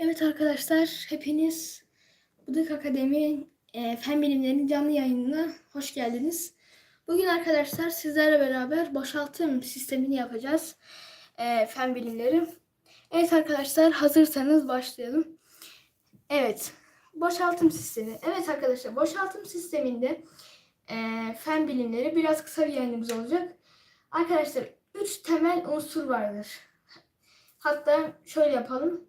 Evet arkadaşlar, hepiniz Budak Akademi e, Fen Bilimlerinin canlı yayınına hoş geldiniz. Bugün arkadaşlar sizlerle beraber boşaltım sistemini yapacağız. E, fen bilimleri. Evet arkadaşlar, hazırsanız başlayalım. Evet, boşaltım sistemi. Evet arkadaşlar, boşaltım sisteminde e, fen bilimleri biraz kısa bir yayınımız olacak. Arkadaşlar, üç temel unsur vardır. Hatta şöyle yapalım.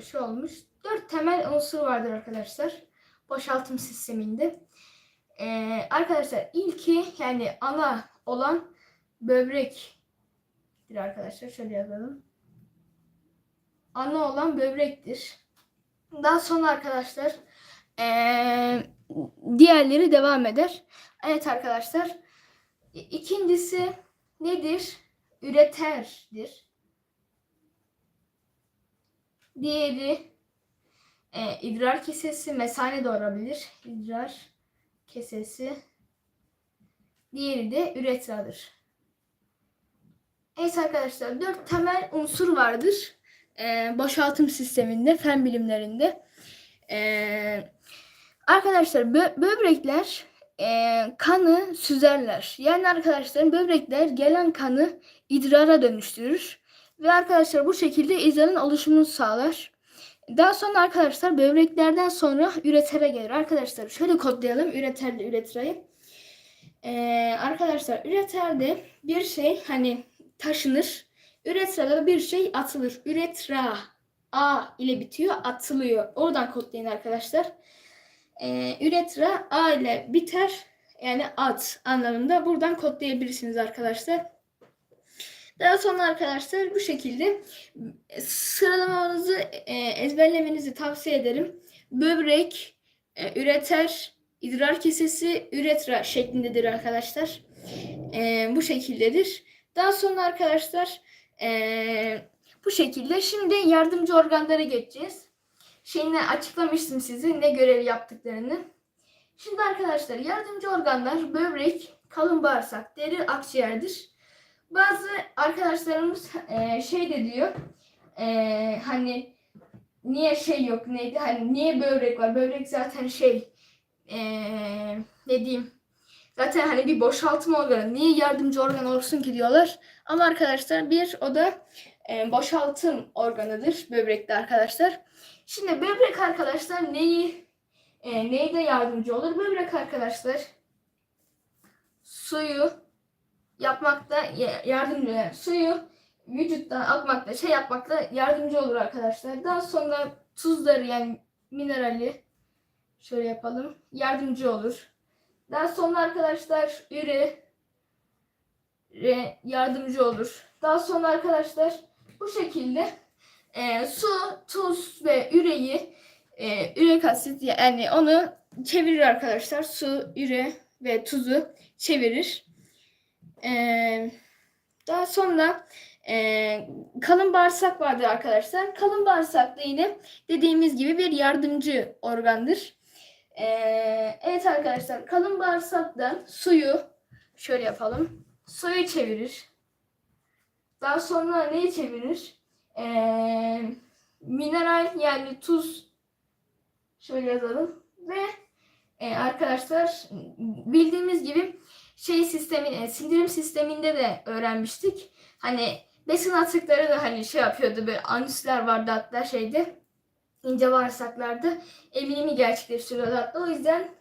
Şu olmuş. Dört temel unsur vardır arkadaşlar. Boşaltım sisteminde. Ee, arkadaşlar ilki yani ana olan böbrektir arkadaşlar. Şöyle yazalım. Ana olan böbrektir. Daha sonra arkadaşlar ee, diğerleri devam eder. Evet arkadaşlar. İkincisi nedir? Üreterdir. Diğeri e, idrar kesesi mesane doğurabilir. İdrar kesesi. Diğeri de üretradır. Evet arkadaşlar dört temel unsur vardır. E, boşaltım sisteminde, fen bilimlerinde. E, arkadaşlar bö- böbrekler e, kanı süzerler. Yani arkadaşlar böbrekler gelen kanı idrara dönüştürür. Ve arkadaşlar bu şekilde idrarın oluşumunu sağlar. Daha sonra arkadaşlar böbreklerden sonra üretere gelir. Arkadaşlar şöyle kodlayalım üreterle üretrayı. Ee, arkadaşlar üreterde bir şey hani taşınır. Üretrada da bir şey atılır. Üretra A ile bitiyor atılıyor. Oradan kodlayın arkadaşlar. Ee, üretra A ile biter. Yani at anlamında. Buradan kodlayabilirsiniz arkadaşlar. Daha sonra arkadaşlar bu şekilde sıralamanızı e, ezberlemenizi tavsiye ederim. Böbrek, e, üreter, idrar kesesi, üretra şeklindedir arkadaşlar. E, bu şekildedir. Daha sonra arkadaşlar bu şekilde. Şimdi yardımcı organlara geçeceğiz. Şeyini açıklamıştım size ne görev yaptıklarını. Şimdi arkadaşlar yardımcı organlar böbrek, kalın bağırsak, deri, akciğerdir. Bazı arkadaşlarımız e, şey de diyor. E, hani niye şey yok neydi hani niye böbrek var? Böbrek zaten şey e, ne diyeyim zaten hani bir boşaltma organı. Niye yardımcı organ olsun ki diyorlar. Ama arkadaşlar bir o da e, boşaltım organıdır böbrekte arkadaşlar. Şimdi böbrek arkadaşlar neyi e, neyde yardımcı olur? Böbrek arkadaşlar suyu yapmakta yardımcı suyu vücuttan akmakta şey yapmakta yardımcı olur arkadaşlar. Daha sonra tuzları yani minerali şöyle yapalım yardımcı olur. Daha sonra arkadaşlar üre yardımcı olur. Daha sonra arkadaşlar bu şekilde e, su, tuz ve üreyi e, ürek asit yani onu çevirir arkadaşlar. Su, üre ve tuzu çevirir. Daha sonra e, kalın bağırsak vardır arkadaşlar. Kalın bağırsak da yine dediğimiz gibi bir yardımcı organdır. Ee, evet arkadaşlar kalın bağırsaktan suyu şöyle yapalım. Suyu çevirir. Daha sonra neyi çevirir? Ee, mineral yani tuz şöyle yazalım ve e, arkadaşlar bildiğimiz gibi şey sistemi, e, sindirim sisteminde de öğrenmiştik. Hani besin atıkları da hani şey yapıyordu böyle anüsler vardı hatta şeyde ince bağırsaklarda eminimi gerçekleştiriyordu hatta. O yüzden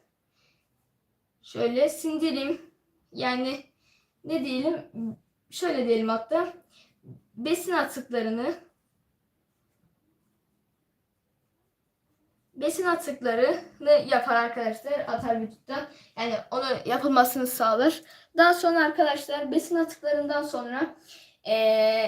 şöyle sindirim yani ne diyelim şöyle diyelim hatta besin atıklarını besin atıklarını yapar arkadaşlar atar vücuttan. Yani onu yapılmasını sağlar. Daha sonra arkadaşlar besin atıklarından sonra e,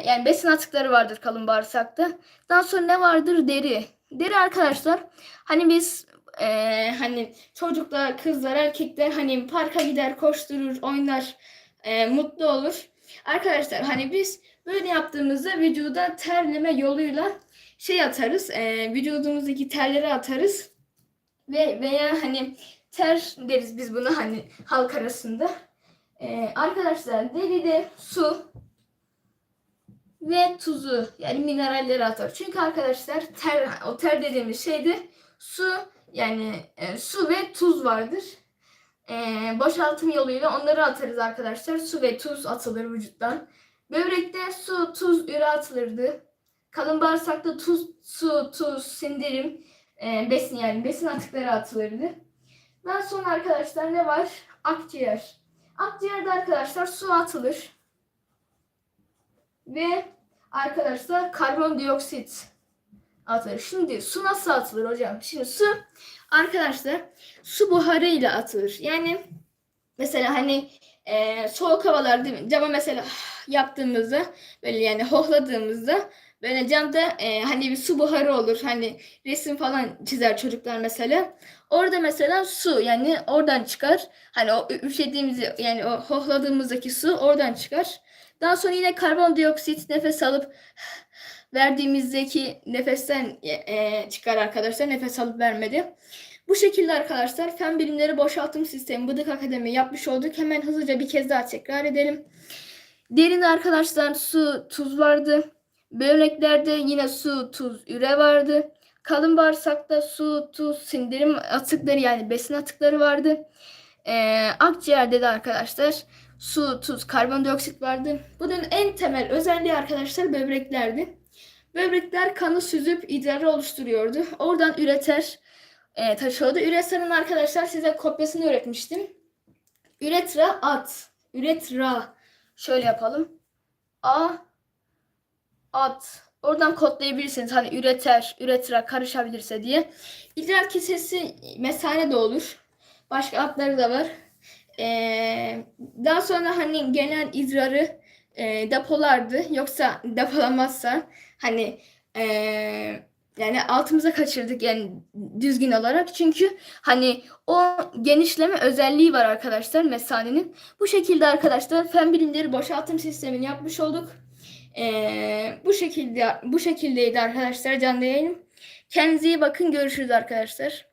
yani besin atıkları vardır kalın bağırsakta. Daha sonra ne vardır? Deri. Deri arkadaşlar hani biz e, hani çocuklar, kızlar, erkekler hani parka gider, koşturur, oynar, e, mutlu olur. Arkadaşlar hani biz böyle yaptığımızda vücuda terleme yoluyla şey atarız. E, vücudumuzdaki terleri atarız. Ve veya hani ter deriz biz bunu hani halk arasında. E, arkadaşlar deride su ve tuzu yani mineralleri atar. Çünkü arkadaşlar ter, o ter dediğimiz şeyde su yani e, su ve tuz vardır. E, boşaltım yoluyla onları atarız arkadaşlar. Su ve tuz atılır vücuttan. Böbrekte su, tuz, üre atılırdı. Kalın bağırsakta tuz, su, tuz, sindirim, e, besin yani besin atıkları atılırdı. Daha sonra arkadaşlar ne var? Akciğer. Akciğerde arkadaşlar su atılır. Ve arkadaşlar karbondioksit atılır. Şimdi su nasıl atılır hocam? Şimdi su arkadaşlar su buharıyla atılır. Yani mesela hani e, soğuk havalar değil mi? Cama mesela yaptığımızda böyle yani hohladığımızda böyle camda e, hani bir su buharı olur. Hani resim falan çizer çocuklar mesela. Orada mesela su yani oradan çıkar. Hani o üflediğimiz yani o hohladığımızdaki su oradan çıkar. Daha sonra yine karbondioksit nefes alıp verdiğimizdeki nefesten e, çıkar arkadaşlar. Nefes alıp vermedi. Bu şekilde arkadaşlar fen bilimleri boşaltım sistemi Bıdık Akademi yapmış olduk. Hemen hızlıca bir kez daha tekrar edelim. Derinde arkadaşlar su, tuz vardı. Böbreklerde yine su, tuz, üre vardı. Kalın bağırsakta su, tuz, sindirim atıkları yani besin atıkları vardı. Ee, akciğerde de arkadaşlar su, tuz, karbondioksit vardı. Bunun en temel özelliği arkadaşlar böbreklerdi. Böbrekler kanı süzüp idrarı oluşturuyordu. Oradan üreter e, taşıyordu. Üreter'in arkadaşlar size kopyasını öğretmiştim. Üretra at. Üretra. Şöyle yapalım. A at. Oradan kodlayabilirsiniz. Hani üreter, üretira karışabilirse diye. İdrar kesesi mesane de olur. Başka adları da var. Ee, daha sonra hani genel idrarı e, depolardı. Yoksa depolamazsa hani e, yani altımıza kaçırdık yani düzgün olarak. Çünkü hani o genişleme özelliği var arkadaşlar mesanenin. Bu şekilde arkadaşlar fen bilimleri boşaltım sistemini yapmış olduk. Ee, bu şekilde bu şekildeydi arkadaşlar canlı yayınım. Kendinize iyi bakın. Görüşürüz arkadaşlar.